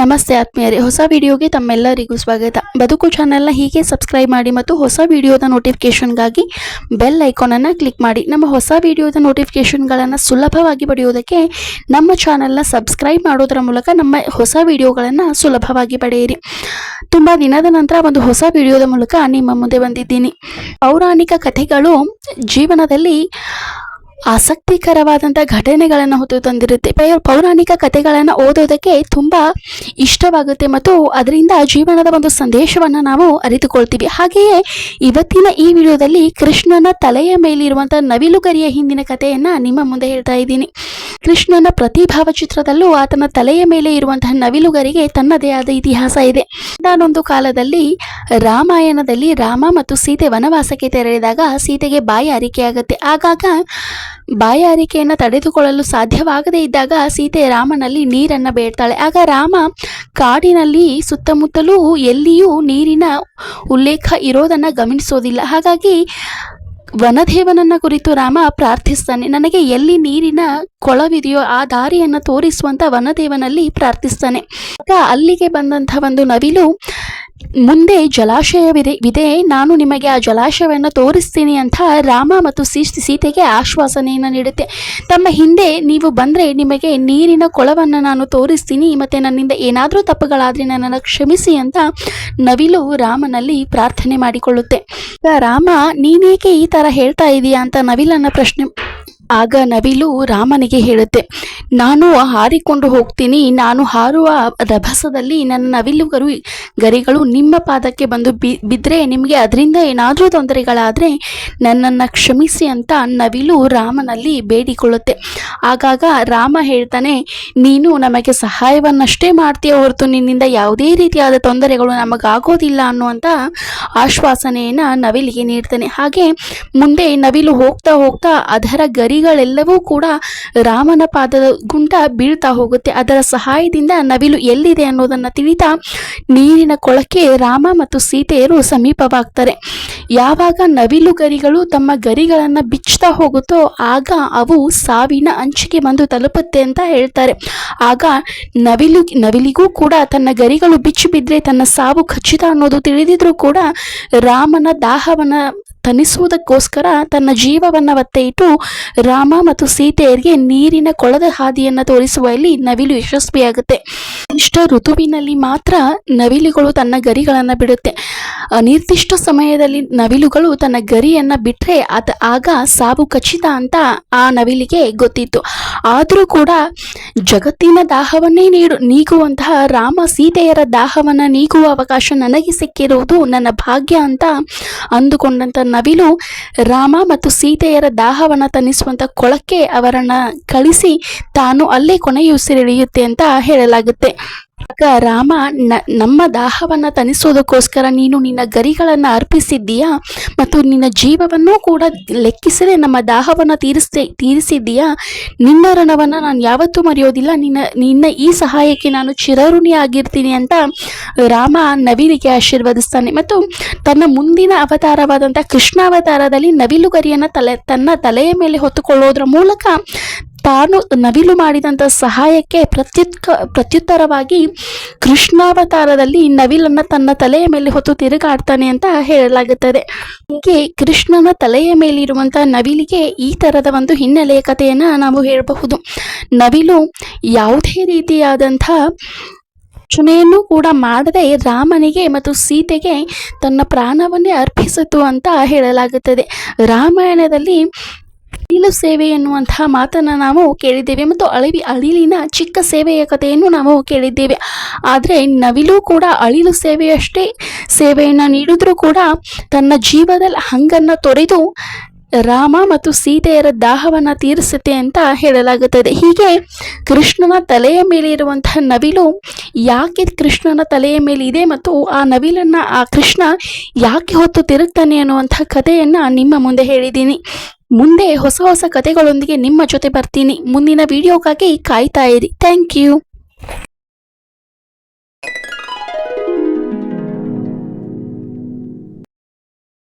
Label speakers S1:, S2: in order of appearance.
S1: ನಮಸ್ತೆ ಆತ್ಮೀಯರೇ, ಹೊಸ ವಿಡಿಯೋಗೆ ತಮ್ಮೆಲ್ಲರಿಗೂ ಸ್ವಾಗತ. ಬದುಕು ಚಾನೆಲ್ನ ಹೀಗೆ ಸಬ್ಸ್ಕ್ರೈಬ್ ಮಾಡಿ ಮತ್ತು ಹೊಸ ವಿಡಿಯೋದ ನೋಟಿಫಿಕೇಷನ್ಗಾಗಿ ಬೆಲ್ ಐಕಾನನ್ನು ಕ್ಲಿಕ್ ಮಾಡಿ. ನಮ್ಮ ಹೊಸ ವಿಡಿಯೋದ ನೋಟಿಫಿಕೇಷನ್ಗಳನ್ನು ಸುಲಭವಾಗಿ ಪಡೆಯುವುದಕ್ಕೆ ನಮ್ಮ ಚಾನೆಲ್ನ ಸಬ್ಸ್ಕ್ರೈಬ್ ಮಾಡೋದರ ಮೂಲಕ ನಮ್ಮ ಹೊಸ ವಿಡಿಯೋಗಳನ್ನು ಸುಲಭವಾಗಿ ಪಡೆಯಿರಿ. ತುಂಬ ದಿನದ ನಂತರ ಒಂದು ಹೊಸ ವಿಡಿಯೋದ ಮೂಲಕ ನಿಮ್ಮ ಮುಂದೆ ಬಂದಿದ್ದೀನಿ. ಪೌರಾಣಿಕ ಕಥೆಗಳು ಜೀವನದಲ್ಲಿ ಆಸಕ್ತಿಕರವಾದಂಥ ಘಟನೆಗಳನ್ನು ಹೊತ್ತು ತಂದಿರುತ್ತೆ. ಪೌರಾಣಿಕ ಕಥೆಗಳನ್ನು ಓದೋದಕ್ಕೆ ತುಂಬ ಇಷ್ಟವಾಗುತ್ತೆ ಮತ್ತು ಅದರಿಂದ ಜೀವನದ ಒಂದು ಸಂದೇಶವನ್ನು ನಾವು ಅರಿತುಕೊಳ್ತೀವಿ. ಹಾಗೆಯೇ ಇವತ್ತಿನ ಈ ವಿಡಿಯೋದಲ್ಲಿ ಕೃಷ್ಣನ ತಲೆಯ ಮೇಲಿರುವಂಥ ನವಿಲುಗರಿಯ ಹಿಂದಿನ ಕಥೆಯನ್ನು ನಿಮ್ಮ ಮುಂದೆ ಹೇಳ್ತಾ ಇದ್ದೀನಿ. ಕೃಷ್ಣನ ಪ್ರತಿ ಭಾವಚಿತ್ರದಲ್ಲೂ ಆತನ ತಲೆಯ ಮೇಲೆ ಇರುವಂತಹ ನವಿಲುಗರಿಗೆ ತನ್ನದೇ ಆದ ಇತಿಹಾಸ ಇದೆ. ನಾನೊಂದು ಕಾಲದಲ್ಲಿ ರಾಮಾಯಣದಲ್ಲಿ ರಾಮ ಮತ್ತು ಸೀತೆ ವನವಾಸಕ್ಕೆ ತೆರಳಿದಾಗ ಸೀತೆಗೆ ಬಾಯಿ ಅರಿಕೆಯಾಗುತ್ತೆ ಆಗಾಗ ಬಾಯಾರಿಕೆಯನ್ನು ತಡೆದುಕೊಳ್ಳಲು ಸಾಧ್ಯವಾಗದೇ ಇದ್ದಾಗ ಸೀತೆ ರಾಮನಲ್ಲಿ ನೀರನ್ನು ಬೇಡ್ತಾಳೆ. ಆಗ ರಾಮ ಕಾಡಿನಲ್ಲಿ ಸುತ್ತಮುತ್ತಲೂ ಎಲ್ಲಿಯೂ ನೀರಿನ ಉಲ್ಲೇಖ ಇರೋದನ್ನು ಗಮನಿಸೋದಿಲ್ಲ. ಹಾಗಾಗಿ ವನದೇವನನ್ನ ಕುರಿತು ರಾಮ ಪ್ರಾರ್ಥಿಸ್ತಾನೆ. ನನಗೆ ಎಲ್ಲಿ ನೀರಿನ ಕೊಳವಿದೆಯೋ ಆ ದಾರಿಯನ್ನು ತೋರಿಸುವಂತ ವನದೇವನಲ್ಲಿ ಪ್ರಾರ್ಥಿಸ್ತಾನೆ. ಆಗ ಅಲ್ಲಿಗೆ ಬಂದಂಥ ಒಂದು ನವಿಲು ಮುಂದೆ ಜಲಾಶಯವಿದೆ ವಿದೆ ನಾನು ನಿಮಗೆ ಆ ಜಲಾಶಯವನ್ನು ತೋರಿಸ್ತೀನಿ ಅಂತ ರಾಮ ಮತ್ತು ಸೀ ಸೀತೆಗೆ ಆಶ್ವಾಸನೆಯನ್ನು ನೀಡುತ್ತೆ. ತಮ್ಮ ಹಿಂದೆ ನೀವು ಬಂದರೆ ನಿಮಗೆ ನೀರಿನ ಕೊಳವನ್ನು ನಾನು ತೋರಿಸ್ತೀನಿ, ಮತ್ತು ನನ್ನಿಂದ ಏನಾದರೂ ತಪ್ಪುಗಳಾದರೆ ನನ್ನನ್ನು ಕ್ಷಮಿಸಿ ಅಂತ ನವಿಲು ರಾಮನಲ್ಲಿ ಪ್ರಾರ್ಥನೆ ಮಾಡಿಕೊಳ್ಳುತ್ತೆ. ರಾಮ, ನೀನೇಕೆ ಈ ಥರ ಹೇಳ್ತಾ ಇದೀಯಾ ಅಂತ ನವಿಲನ್ನು ಪ್ರಶ್ನೆ ಆಗ ನವಿಲು ರಾಮನಿಗೆ ಹೇಳುತ್ತೆ, ನಾನು ಹಾರಿಕೊಂಡು ಹೋಗ್ತೀನಿ, ನಾನು ಹಾರುವ ರಭಸದಲ್ಲಿ ನನ್ನ ನವಿಲುಗರು ಗರಿಗಳು ನಿಮ್ಮ ಪಾದಕ್ಕೆ ಬಂದು ಬಿ ಬಿದ್ದರೆ ನಿಮಗೆ ಅದರಿಂದ ಏನಾದರೂ ತೊಂದರೆಗಳಾದರೆ ನನ್ನನ್ನು ಕ್ಷಮಿಸಿ ಅಂತ ನವಿಲು ರಾಮನಲ್ಲಿ ಬೇಡಿಕೊಳ್ಳುತ್ತೆ. ಆಗಾಗ ರಾಮ ಹೇಳ್ತಾನೆ, ನೀನು ನಮಗೆ ಸಹಾಯವನ್ನಷ್ಟೇ ಮಾಡ್ತೀಯ ಹೊರತು ನಿನ್ನಿಂದ ಯಾವುದೇ ರೀತಿಯಾದ ತೊಂದರೆಗಳು ನಮಗಾಗೋದಿಲ್ಲ ಅನ್ನುವಂಥ ಆಶ್ವಾಸನೆಯನ್ನು ನವಿಲಿಗೆ ನೀಡ್ತಾನೆ. ಹಾಗೆ ಮುಂದೆ ನವಿಲು ಹೋಗ್ತಾ ಹೋಗ್ತಾ ಅದರ ಗರಿಗಳೆಲ್ಲವೂ ಕೂಡ ರಾಮನ ಪಾದದ ಗುಂಟ ಬೀಳ್ತಾ ಹೋಗುತ್ತೆ. ಅದರ ಸಹಾಯದಿಂದ ನವಿಲು ಎಲ್ಲಿದೆ ಅನ್ನೋದನ್ನು ತಿಳಿತಾ ನೀರಿನ ಕೊಳಕ್ಕೆ ರಾಮ ಮತ್ತು ಸೀತೆಯರು ಸಮೀಪವಾಗ್ತಾರೆ. ಯಾವಾಗ ನವಿಲು ಗರಿಗಳು ತಮ್ಮ ಗರಿಗಳನ್ನು ಬಿಚ್ಚುತ್ತಾ ಹೋಗುತ್ತೋ ಆಗ ಅವು ಸಾವಿನ ಅಂಚಿಗೆ ಬಂದು ತಲುಪುತ್ತೆ ಅಂತ ಹೇಳ್ತಾರೆ. ಆಗ ನವಿಲು, ನವಿಲಿಗೂ ಕೂಡ ತನ್ನ ಗರಿಗಳು ಬಿಚ್ಚಿ ಬಿದ್ದರೆ ತನ್ನ ಸಾವು ಖಚಿತ ಅನ್ನೋದು ತಿಳಿದಿದ್ರೂ ಕೂಡ ರಾಮನ ದಾಹವನ್ನು ತಣಿಸುವುದಕ್ಕೋಸ್ಕರ ತನ್ನ ಜೀವವನ್ನು ಒತ್ತೆ ಇಟ್ಟು ರಾಮ ಮತ್ತು ಸೀತೆಯರಿಗೆ ನೀರಿನ ಕೊಳದ ಹಾದಿಯನ್ನು ತೋರಿಸುವಲ್ಲಿ ನವಿಲು ಯಶಸ್ವಿಯಾಗುತ್ತೆ. ಇಷ್ಟ ಋತುವಿನಲ್ಲಿ ಮಾತ್ರ ನವಿಲುಗಳು ತನ್ನ ಗರಿಗಳನ್ನು ಬಿಡುತ್ತೆ. ನಿರ್ದಿಷ್ಟ ಸಮಯದಲ್ಲಿ ನವಿಲುಗಳು ತನ್ನ ಗರಿಯನ್ನು ಬಿಟ್ಟರೆ ಅದು ಆಗ ಸಾವು ಖಚಿತ ಅಂತ ಆ ನವಿಲಿಗೆ ಗೊತ್ತಿತ್ತು. ಆದರೂ ಕೂಡ ಜಗತ್ತಿನ ದಾಹವನ್ನೇ ನೀಡು, ನೀಗುವಂತಹ ರಾಮ ಸೀತೆಯರ ದಾಹವನ್ನು ನೀಗುವ ಅವಕಾಶ ನನಗೆ ಸಿಕ್ಕಿರುವುದು ನನ್ನ ಭಾಗ್ಯ ಅಂತ ಅಂದುಕೊಂಡಂಥ ನವಿಲು ರಾಮ ಮತ್ತು ಸೀತೆಯರ ದಾಹವನ್ನು ತನ್ನಿಸುವಂಥ ಕೊಳಕ್ಕೆ ಅವರನ್ನು ಕಳಿಸಿ ತಾನು ಅಲ್ಲೇ ಕೊನೆಯುಸಿರಿಳಿಯುತ್ತೆ ಅಂತ ಹೇಳಲಾಗುತ್ತೆ. ಆಗ ರಾಮ ನಮ್ಮ ದಾಹವನ್ನು ತನಿಸೋದಕ್ಕೋಸ್ಕರ ನೀನು ನಿನ್ನ ಗರಿಗಳನ್ನು ಅರ್ಪಿಸಿದ್ದೀಯಾ? ಮತ್ತು ನಿನ್ನ ಜೀವವನ್ನು ಕೂಡ ಲೆಕ್ಕಿಸದೆ ನಮ್ಮ ದಾಹವನ್ನು ತೀರಿಸ್ದೆ, ತೀರಿಸಿದ್ದೀಯಾ? ನಿನ್ನ ಋಣವನ್ನು ನಾನು ಯಾವತ್ತೂ ಮರೆಯೋದಿಲ್ಲ. ನಿನ್ನ ನಿನ್ನ ಈ ಸಹಾಯಕ್ಕೆ ನಾನು ಚಿರಋಣಿ ಆಗಿರ್ತೀನಿ ಅಂತ ರಾಮ ನವಿಲಿಗೆ ಆಶೀರ್ವದಿಸ್ತಾನೆ. ಮತ್ತು ತನ್ನ ಮುಂದಿನ ಅವತಾರವಾದಂಥ ಕೃಷ್ಣಾವತಾರದಲ್ಲಿ ನವಿಲುಗರಿಯನ್ನು ತಲೆ, ತನ್ನ ತಲೆಯ ಮೇಲೆ ಹೊತ್ತುಕೊಳ್ಳೋದ್ರ ಮೂಲಕ ತಾನು ನವಿಲು ಮಾಡಿದಂಥ ಸಹಾಯಕ್ಕೆ ಪ್ರತ್ಯುತ್ಕ, ಪ್ರತ್ಯುತ್ತರವಾಗಿ ಕೃಷ್ಣಾವತಾರದಲ್ಲಿ ನವಿಲನ್ನು ತನ್ನ ತಲೆಯ ಮೇಲೆ ಹೊತ್ತು ತಿರುಗಾಡ್ತಾನೆ ಅಂತ ಹೇಳಲಾಗುತ್ತದೆ. ಹೀಗೆ ಕೃಷ್ಣನ ತಲೆಯ ಮೇಲಿರುವಂಥ ನವಿಲಿಗೆ ಈ ಥರದ ಒಂದು ಹಿನ್ನೆಲೆಯ ಕಥೆಯನ್ನು ನಾವು ಹೇಳಬಹುದು. ನವಿಲು ಯಾವುದೇ ರೀತಿಯಾದಂಥ ಚುನೆಯನ್ನು ಕೂಡ ಮಾಡದೆ ರಾಮನಿಗೆ ಮತ್ತು ಸೀತೆಗೆ ತನ್ನ ಪ್ರಾಣವನ್ನೇ ಅರ್ಪಿಸಿತು ಅಂತ ಹೇಳಲಾಗುತ್ತದೆ. ರಾಮಾಯಣದಲ್ಲಿ ಅಳಿಲು ಸೇವೆ ಎನ್ನುವಂತಹ ಮಾತನ್ನು ನಾವು ಕೇಳಿದ್ದೇವೆ ಮತ್ತು ಅಳಿವಿ ಅಳಿಲಿನ ಚಿಕ್ಕ ಸೇವೆಯ ಕಥೆಯನ್ನು ನಾವು ಕೇಳಿದ್ದೇವೆ. ಆದರೆ ನವಿಲು ಕೂಡ ಅಳಿಲು ಸೇವೆಯಷ್ಟೇ ಸೇವೆಯನ್ನು ನೀಡಿದ್ರೂ ಕೂಡ ತನ್ನ ಜೀವದಲ್ಲಿ ಹಂಗನ್ನು ತೊರೆದು ರಾಮ ಮತ್ತು ಸೀತೆಯರ ದಾಹವನ್ನು ತೀರಿಸುತ್ತೆ ಅಂತ ಹೇಳಲಾಗುತ್ತದೆ. ಹೀಗೆ ಕೃಷ್ಣನ ತಲೆಯ ಮೇಲೆ ಇರುವಂತಹ ನವಿಲು ಯಾಕೆ ಕೃಷ್ಣನ ತಲೆಯ ಮೇಲೆ ಇದೆ ಮತ್ತು ಆ ನವಿಲನ್ನು, ಆ ಕೃಷ್ಣ ಯಾಕೆ ಹೊತ್ತು ತಿರುಗ್ತಾನೆ ಅನ್ನುವಂಥ ಕಥೆಯನ್ನು ನಿಮ್ಮ ಮುಂದೆ ಹೇಳಿದ್ದೀನಿ. ಮುಂದೆ ಹೊಸ ಹೊಸ ಕಥೆಗಳೊಂದಿಗೆ ನಿಮ್ಮ ಜೊತೆ ಬರ್ತೀನಿ. ಮುಂದಿನ ವಿಡಿಯೋಗಾಗಿ ಕಾಯ್ತಾ ಇರಿ. Thank you